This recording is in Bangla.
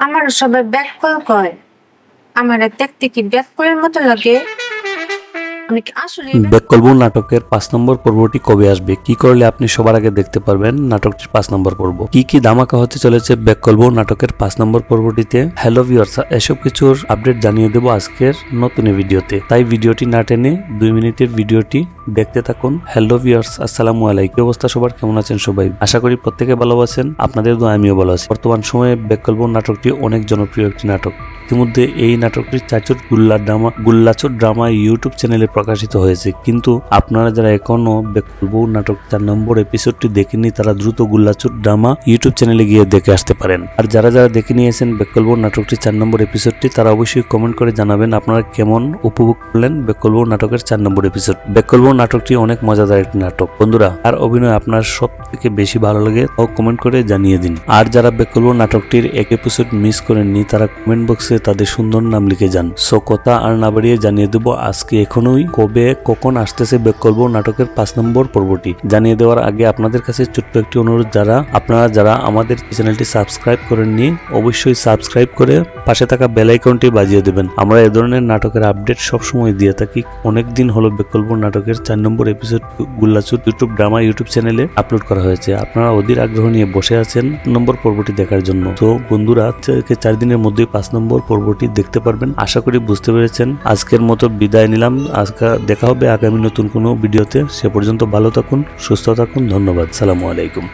আমার সবাই ব্যাক কল কয়। আমার দেখতে কি ব্যাক কলের মতো লাগে? বেকলবু নাটকের পাঁচ নম্বর পর্বটি কবে আসবে? কি করলে আপনি সবার আগে দেখতে পারবেন নাটকটির পাঁচ নম্বর পর্ব? কি কি ধামাকা হতে চলেছে বেকলবু নাটকের পাঁচ নম্বর পর্বটিতে? হ্যালো ভিউয়ার্স, এসব কিছুর আপডেট জানিয়ে দেবো আজকের নতুন ভিডিওতে। তাই ভিডিওটি না টেনে দুই মিনিটের ভিডিওটি দেখতে থাকুন। হ্যালো ভিউয়ার্স, আসসালামু আলাইকুম। কি অবস্থা সবার? কেমন আছেন সবাই? আশা করি প্রত্যেকে ভালো আছেন, আপনাদের আমিও ভালো আছি। বর্তমান সময়ে বেকলবু নাটকটি অনেক জনপ্রিয় একটি নাটক। ইতিমধ্যে এই নাটকটি Chachur Gulla drama Gullachur drama YouTube চ্যানেলে প্রকাশিত হয়েছে। কিন্তু আপনারা যারা এখনও বেকলবু নাটক চার নম্বর এপিসোডটি দেখেননি, তারা দ্রুত গুল্লাচুর ড্রামা ইউটিউব চ্যানেলে গিয়ে দেখে আসতে পারেন। আর যারা যারা দেখে নিয়েছেন বেকলবু নাটকটি চার নম্বর এপিসোডটি তারা অবশ্যই কমেন্ট করে জানাবেন আপনারা কেমন উপভোগ করলেন বেকলবু নাটকের চার নম্বর এপিসোড বেকলবু নাটকটি অনেক মজাদার একটি নাটক। বন্ধুরা, আর অভিনয় আপনার সব থেকে বেশি ভালো লাগে ও কমেন্ট করে জানিয়ে দিন। আর যারা বেকলবু নাটকটির এক এপিসোড মিস করেননি, তারা কমেন্ট বক্সে তাদের সুন্দর নাম লিখে যান। সো কথা আর না বাড়িয়ে জানিয়ে দেবো, আজকে এখনই কবে কখন আসতেছে বেকলবু নাটকের পাঁচ নম্বর পর্বটি। জানিয়ে দেওয়ার আগে আপনাদের কাছে ছোট্ট একটি অনুরোধ, যারা আপনারা যারা আমাদের চ্যানেলটি সাবস্ক্রাইব করেননি, অবশ্যই সাবস্ক্রাইব করে পাশে থাকা বেল আইকনটি বাজিয়ে দেবেন। আমরা এ ধরনের নাটকের আপডেট সবসময় দিয়ে থাকি। অনেক দিন হলো বেকল্প নাটকের চার নম্বর এপিসোড গুল্লাচুর ইউটিউব ড্রামা ইউটিউব চ্যানেলে আপলোড করা হয়েছে। আপনারা অধীর আগ্রহ নিয়ে বসে আছেন নম্বর পর্বটি দেখার জন্য। তো বন্ধুরা চার দিনের মধ্যেই পাঁচ নম্বর পর্বটি দেখতে পারবেন। আশা করি বুঝতে পেরেছেন। আজকের মতো বিদায় নিলাম। আজকে দেখা হবে আগামী নতুন কোনো ভিডিওতে। সে পর্যন্ত ভালো থাকুন, সুস্থ থাকুন। ধন্যবাদ। সালামু আলাইকুম।